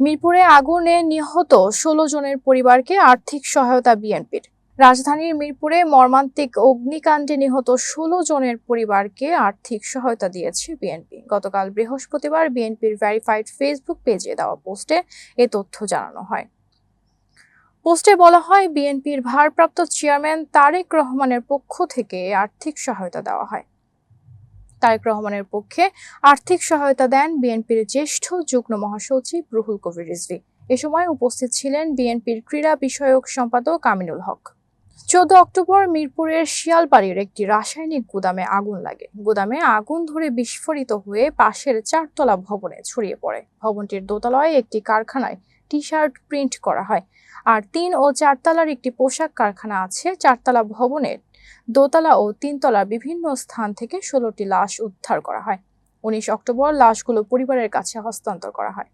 মিরপুরে আগুনে নিহত ষোলো জনের পরিবারকে আর্থিক সহায়তা বিএনপির। রাজধানীর মিরপুরে মর্মান্তিক অগ্নিকাণ্ডে নিহত ষোলো জনের পরিবারকে আর্থিক সহায়তা দিয়েছে বিএনপি। গতকাল বৃহস্পতিবার বিএনপির ভেরিফাইড ফেসবুক পেজে দেওয়া পোস্টে এ তথ্য জানানো হয়। পোস্টে বলা হয়, বিএনপির ভারপ্রাপ্ত চেয়ারম্যান তারেক রহমানের পক্ষ থেকে আর্থিক সহায়তা দেওয়া হয়। তারেক রহমানের পক্ষে আর্থিক সহায়তা দেন বিএনপির জ্যেষ্ঠ যুগ্ম মহাসচিব রুহুল কবির রিজভী। এ সময় উপস্থিত ছিলেন বিএনপির ক্রীড়া বিষয়ক সম্পাদক আমিনুল হক। চোদ্দ অক্টোবর মিরপুরের শিয়ালবাড়ির একটি রাসায়নিক গুদামে আগুন লাগে। গুদামে আগুন ধরে বিস্ফোরিত হয়ে পাশের চারতলা ভবনে ছড়িয়ে পড়ে। ভবনটির দোতলায় একটি কারখানায় টি শার্ট প্রিন্ট করা হয় আর তিন ও চারতলার একটি পোশাক কারখানা আছে। চারতলা ভবনের দোতলা ও তিনতলা বিভিন্ন স্থান থেকে ষোলোটি লাশ উদ্ধার করা হয়। উনিশ অক্টোবর লাশগুলো পরিবারের কাছে হস্তান্তর করা হয়।